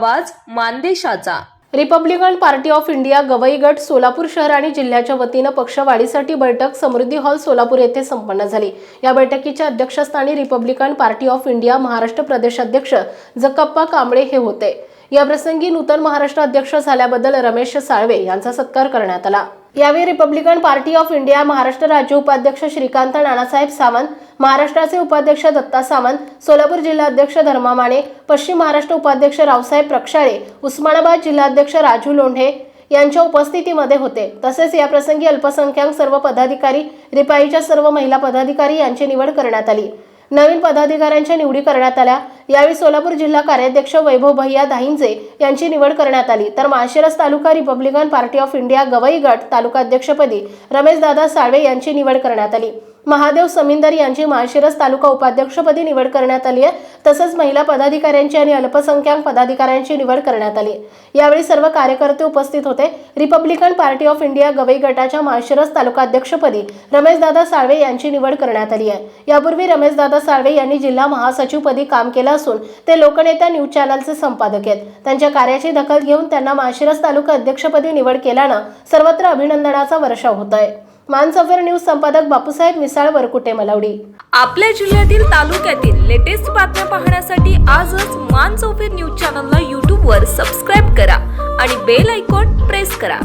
आवाज मानदेशाचा. Republican Party of India Gavai गट सोलापूर शहर आणि जिल्ह्याच्या वतीनं पक्षवाढीसाठी बैठक समृद्धी हॉल सोलापूर येथे संपन्न झाली. या बैठकीच्या अध्यक्षस्थानी Republican Party of India Maharashtra प्रदेशाध्यक्ष जकप्पा कांबळे हे होते. या प्रसंगी नूतन महाराष्ट्र अध्यक्ष झाल्याबद्दल रमेश साळवे यांचा सत्कार करण्यात आला. यावेळी Republican Party of India Maharashtra राज्य उपाध्यक्ष श्रीकांत नानासाहेब सावंत महाराष्ट्राचे उपाध्यक्ष दत्ता सावंत सोलापूर जिल्हाध्यक्ष धर्मा माने पश्चिम महाराष्ट्र उपाध्यक्ष रावसाहेब प्रक्षाळे उस्मानाबाद जिल्हाध्यक्ष राजू लोंढे यांच्या उपस्थितीमध्ये होते. तसेच याप्रसंगी अल्पसंख्याक सर्व पदाधिकारी रिपाईच्या सर्व महिला पदाधिकारी यांची निवड करण्यात आली. नवीन पदाधिकाऱ्यांच्या निवडी करण्यात आल्या. यावेळी सोलापूर जिल्हा कार्याध्यक्ष वैभव भैया दाहिंजे यांची निवड करण्यात आली. तर माळशिरस तालुका Republican Party of India Gavai गट तालुकाध्यक्षपदी रमेशदादा साळवे यांची निवड करण्यात आली. महादेव समिंदर यांची माळशिरस तालुका उपाध्यक्षपदी निवड करण्यात आली आहे. तसंच महिला पदाधिकाऱ्यांची आणि अल्पसंख्याक पदाधिकाऱ्यांची निवड करण्यात आली यावेळी सर्व कार्यकर्ते उपस्थित होते. Republican Party of India Gavai गटाच्या माळशिरस तालुकाध्यक्षपदी रमेशदादा साळवे यांची निवड करण्यात आली आहे. यापूर्वी रमेशदादा साळवे यांनी जिल्हा महासचिवपदी काम केलं असून ते लोकनेता न्यूज चॅनलचे संपादक आहेत. त्यांच्या कार्याची दखल घेऊन त्यांना माळशिरस तालुका अध्यक्षपदी निवड केल्यानं सर्वत्र अभिनंदनाचा वर्षाव होत आहे मानसफर न्यूज संपादक बापूसाहेब मिसाळ वरकुटे मलावडी. आपल्या जिल्ह्यातील तालुक्यातील लेटेस्ट बातम्या पाहण्यासाठी आजच मान न्यूज चॅनलला यूट्यूबवर सबस्क्राईब करा आणि बेल आयकॉन प्रेस करा.